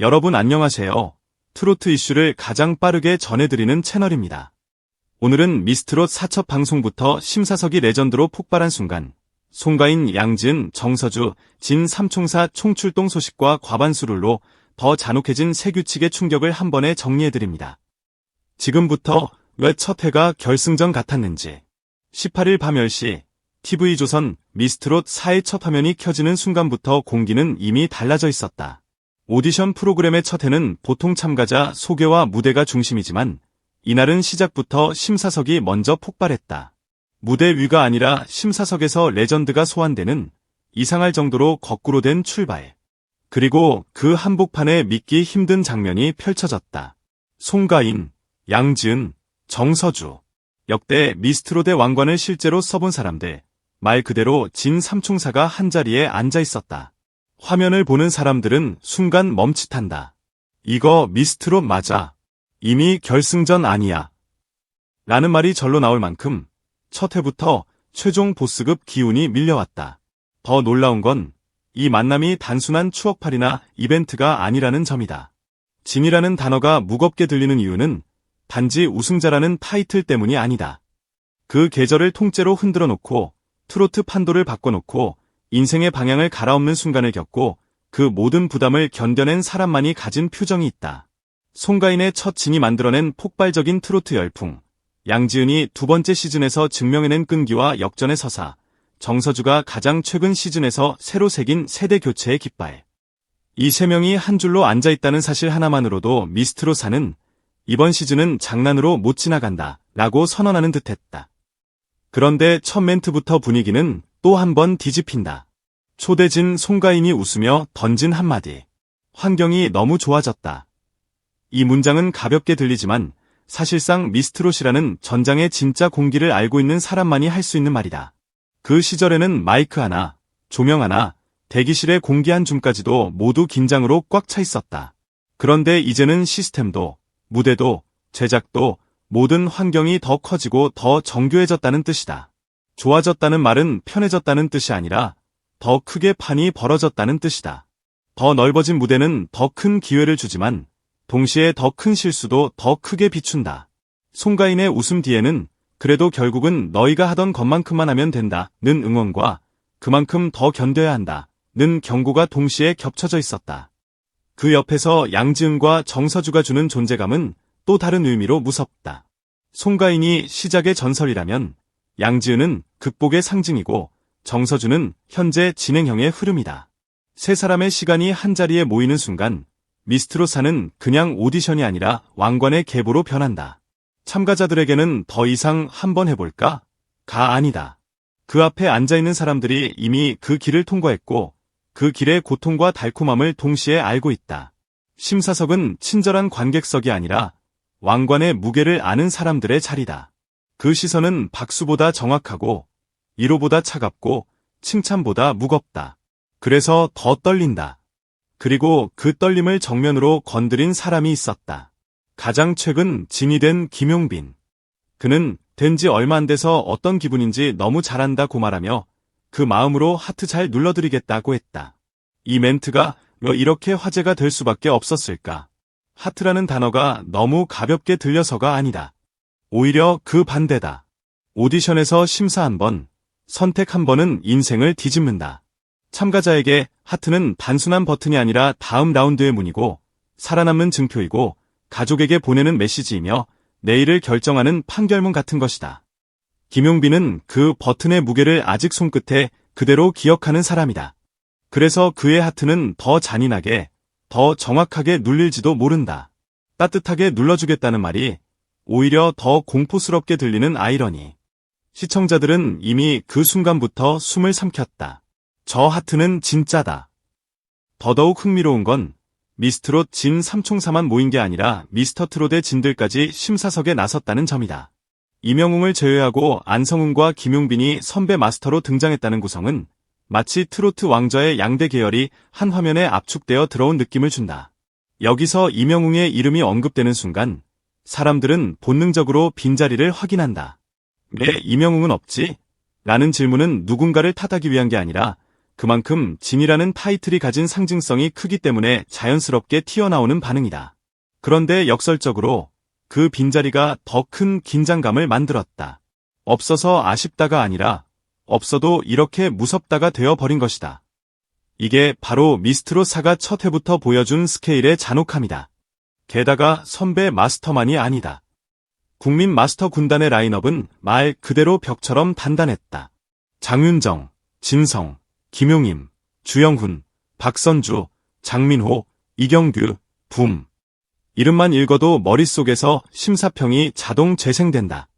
여러분 안녕하세요. 트로트 이슈를 가장 빠르게 전해드리는 채널입니다. 오늘은 미스트롯 사첩 방송부터 심사석이 레전드로 폭발한 순간, 송가인, 양지은, 정서주, 진 삼총사 총출동 소식과 과반수룰로 더 잔혹해진 새 규칙의 충격을 한 번에 정리해드립니다. 지금부터 왜 첫 회가 결승전 같았는지, 18일 밤 10시, TV조선 미스트롯 4의 첫 화면이 켜지는 순간부터 공기는 이미 달라져 있었다. 오디션 프로그램의 첫 해는 보통 참가자 소개와 무대가 중심이지만 이날은 시작부터 심사석이 먼저 폭발했다. 무대 위가 아니라 심사석에서 레전드가 소환되는 이상할 정도로 거꾸로 된 출발. 그리고 그 한복판에 믿기 힘든 장면이 펼쳐졌다. 송가인, 양지은, 정서주. 역대 미스트롯의 왕관을 실제로 써본 사람들. 말 그대로 진 삼총사가 한자리에 앉아 있었다. 화면을 보는 사람들은 순간 멈칫한다. 이거 미스트롯 맞아. 이미 결승전 아니야. 라는 말이 절로 나올 만큼 첫 회부터 최종 보스급 기운이 밀려왔다. 더 놀라운 건 이 만남이 단순한 추억팔이나 이벤트가 아니라는 점이다. 진이라는 단어가 무겁게 들리는 이유는 단지 우승자라는 타이틀 때문이 아니다. 그 계절을 통째로 흔들어 놓고 트로트 판도를 바꿔놓고 인생의 방향을 갈아엎는 순간을 겪고 그 모든 부담을 견뎌낸 사람만이 가진 표정이 있다. 송가인의 첫 진이 만들어낸 폭발적인 트로트 열풍, 양지은이 두 번째 시즌에서 증명해낸 끈기와 역전의 서사, 정서주가 가장 최근 시즌에서 새로 새긴 세대 교체의 깃발. 이 세 명이 한 줄로 앉아있다는 사실 하나만으로도 미스트로 사는 이번 시즌은 장난으로 못 지나간다 라고 선언하는 듯했다. 그런데 첫 멘트부터 분위기는 또 한 번 뒤집힌다. 초대진 송가인이 웃으며 던진 한마디. 환경이 너무 좋아졌다. 이 문장은 가볍게 들리지만 사실상 미스트롯이라는 전장의 진짜 공기를 알고 있는 사람만이 할 수 있는 말이다. 그 시절에는 마이크 하나, 조명 하나, 대기실의 공기 한 줌까지도 모두 긴장으로 꽉 차 있었다. 그런데 이제는 시스템도, 무대도, 제작도, 모든 환경이 더 커지고 더 정교해졌다는 뜻이다. 좋아졌다는 말은 편해졌다는 뜻이 아니라 더 크게 판이 벌어졌다는 뜻이다. 더 넓어진 무대는 더 큰 기회를 주지만 동시에 더 큰 실수도 더 크게 비춘다. 송가인의 웃음 뒤에는 그래도 결국은 너희가 하던 것만큼만 하면 된다. 는 응원과 그만큼 더 견뎌야 한다. 는 경고가 동시에 겹쳐져 있었다. 그 옆에서 양지은과 정서주가 주는 존재감은 또 다른 의미로 무섭다. 송가인이 시작의 전설이라면 양지은은 극복의 상징이고 정서주는 현재 진행형의 흐름이다. 세 사람의 시간이 한자리에 모이는 순간 미스트로사는 그냥 오디션이 아니라 왕관의 계보로 변한다. 참가자들에게는 더 이상 한번 해볼까? 가 아니다. 그 앞에 앉아있는 사람들이 이미 그 길을 통과했고 그 길의 고통과 달콤함을 동시에 알고 있다. 심사석은 친절한 관객석이 아니라 왕관의 무게를 아는 사람들의 자리다. 그 시선은 박수보다 정확하고 위로보다 차갑고 칭찬보다 무겁다. 그래서 더 떨린다. 그리고 그 떨림을 정면으로 건드린 사람이 있었다. 가장 최근 진이 된 김용빈. 그는 된 지 얼마 안 돼서 어떤 기분인지 너무 잘한다고 말하며 그 마음으로 하트 잘 눌러드리겠다고 했다. 이 멘트가 왜 이렇게 화제가 될 수밖에 없었을까? 하트라는 단어가 너무 가볍게 들려서가 아니다. 오히려 그 반대다. 오디션에서 심사 한 번, 선택 한 번은 인생을 뒤집는다. 참가자에게 하트는 단순한 버튼이 아니라 다음 라운드의 문이고 살아남는 증표이고 가족에게 보내는 메시지이며 내일을 결정하는 판결문 같은 것이다. 김용빈은 그 버튼의 무게를 아직 손끝에 그대로 기억하는 사람이다. 그래서 그의 하트는 더 잔인하게, 더 정확하게 눌릴지도 모른다. 따뜻하게 눌러주겠다는 말이 오히려 더 공포스럽게 들리는 아이러니. 시청자들은 이미 그 순간부터 숨을 삼켰다. 저 하트는 진짜다. 더더욱 흥미로운 건 미스트롯 진 삼총사만 모인 게 아니라 미스터 트롯의 진들까지 심사석에 나섰다는 점이다. 이명웅을 제외하고 안성훈과 김용빈이 선배 마스터로 등장했다는 구성은 마치 트로트 왕좌의 양대 계열이 한 화면에 압축되어 들어온 느낌을 준다. 여기서 이명웅의 이름이 언급되는 순간 사람들은 본능적으로 빈자리를 확인한다. 왜 이명웅은 없지? 라는 질문은 누군가를 탓하기 위한 게 아니라 그만큼 진이라는 타이틀이 가진 상징성이 크기 때문에 자연스럽게 튀어나오는 반응이다. 그런데 역설적으로 그 빈자리가 더 큰 긴장감을 만들었다. 없어서 아쉽다가 아니라 없어도 이렇게 무섭다가 되어버린 것이다. 이게 바로 미스트로사가 첫 해부터 보여준 스케일의 잔혹함이다. 게다가 선배 마스터만이 아니다. 국민 마스터 군단의 라인업은 말 그대로 벽처럼 단단했다. 장윤정, 진성, 김용임, 주영훈, 박선주, 장민호, 이경규, 붐. 이름만 읽어도 머릿속에서 심사평이 자동 재생된다.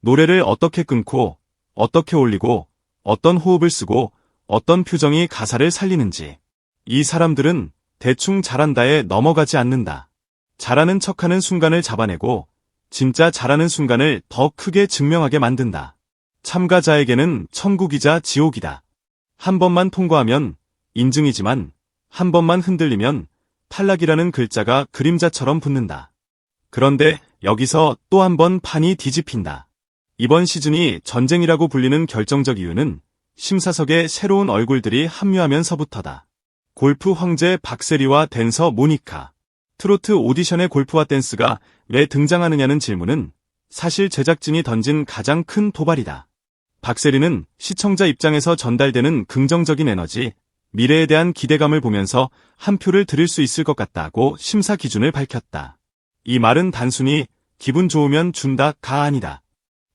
노래를 어떻게 끊고, 어떻게 올리고, 어떤 호흡을 쓰고, 어떤 표정이 가사를 살리는지. 이 사람들은 대충 잘한다에 넘어가지 않는다. 잘하는 척하는 순간을 잡아내고, 진짜 잘하는 순간을 더 크게 증명하게 만든다. 참가자에게는 천국이자 지옥이다. 한 번만 통과하면 인증이지만 한 번만 흔들리면 탈락이라는 글자가 그림자처럼 붙는다. 그런데 여기서 또 한 번 판이 뒤집힌다. 이번 시즌이 전쟁이라고 불리는 결정적 이유는 심사석에 새로운 얼굴들이 합류하면서부터다. 골프 황제 박세리와 댄서 모니카. 트로트 오디션의 골프와 댄스가 왜 등장하느냐는 질문은 사실 제작진이 던진 가장 큰 도발이다. 박세리는 시청자 입장에서 전달되는 긍정적인 에너지, 미래에 대한 기대감을 보면서 한 표를 드릴 수 있을 것 같다고 심사 기준을 밝혔다. 이 말은 단순히 기분 좋으면 준다가 아니다.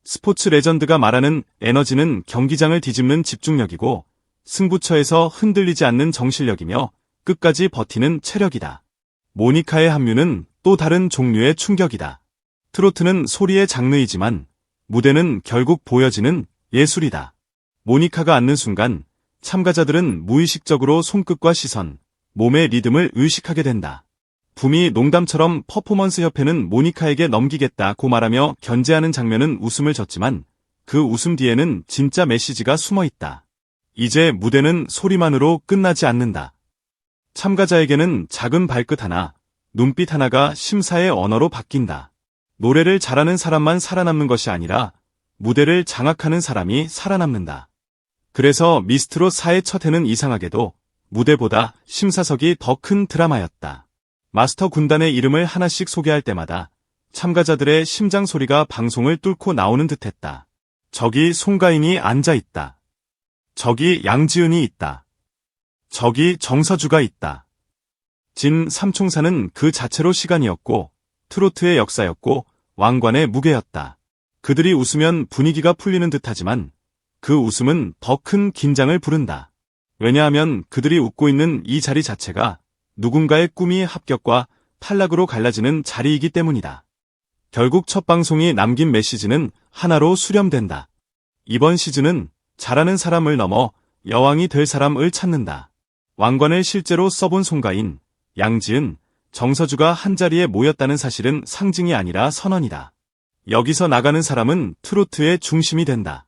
스포츠 레전드가 말하는 에너지는 경기장을 뒤집는 집중력이고 승부처에서 흔들리지 않는 정실력이며 끝까지 버티는 체력이다. 모니카의 합류는 또 다른 종류의 충격이다. 트로트는 소리의 장르이지만 무대는 결국 보여지는 예술이다. 모니카가 앉는 순간 참가자들은 무의식적으로 손끝과 시선, 몸의 리듬을 의식하게 된다. 붐이 농담처럼 퍼포먼스 협회는 모니카에게 넘기겠다고 말하며 견제하는 장면은 웃음을 줬지만 그 웃음 뒤에는 진짜 메시지가 숨어 있다. 이제 무대는 소리만으로 끝나지 않는다. 참가자에게는 작은 발끝 하나, 눈빛 하나가 심사의 언어로 바뀐다. 노래를 잘하는 사람만 살아남는 것이 아니라 무대를 장악하는 사람이 살아남는다. 그래서 미스트로 4의 첫 해는 이상하게도 무대보다 심사석이 더 큰 드라마였다. 마스터 군단의 이름을 하나씩 소개할 때마다 참가자들의 심장 소리가 방송을 뚫고 나오는 듯했다. 저기 송가인이 앉아 있다. 저기 양지은이 있다. 저기 정서주가 있다. 진 삼총사는 그 자체로 시간이었고 트로트의 역사였고 왕관의 무게였다. 그들이 웃으면 분위기가 풀리는 듯하지만 그 웃음은 더 큰 긴장을 부른다. 왜냐하면 그들이 웃고 있는 이 자리 자체가 누군가의 꿈이 합격과 탈락으로 갈라지는 자리이기 때문이다. 결국 첫 방송이 남긴 메시지는 하나로 수렴된다. 이번 시즌은 잘하는 사람을 넘어 여왕이 될 사람을 찾는다. 왕관을 실제로 써본 송가인, 양지은, 정서주가 한자리에 모였다는 사실은 상징이 아니라 선언이다. 여기서 나가는 사람은 트로트의 중심이 된다.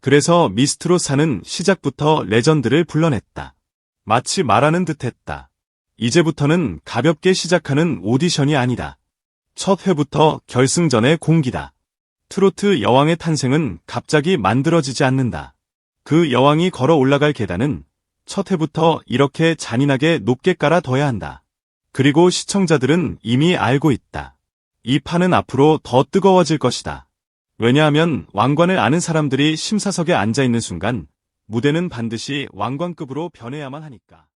그래서 미스트로사는 시작부터 레전드를 불러냈다. 마치 말하는 듯했다. 이제부터는 가볍게 시작하는 오디션이 아니다. 첫 회부터 결승전의 공기다. 트로트 여왕의 탄생은 갑자기 만들어지지 않는다. 그 여왕이 걸어 올라갈 계단은 첫 해부터 이렇게 잔인하게 높게 깔아둬야 한다. 그리고 시청자들은 이미 알고 있다. 이 판은 앞으로 더 뜨거워질 것이다. 왜냐하면 왕관을 아는 사람들이 심사석에 앉아 있는 순간 무대는 반드시 왕관급으로 변해야만 하니까.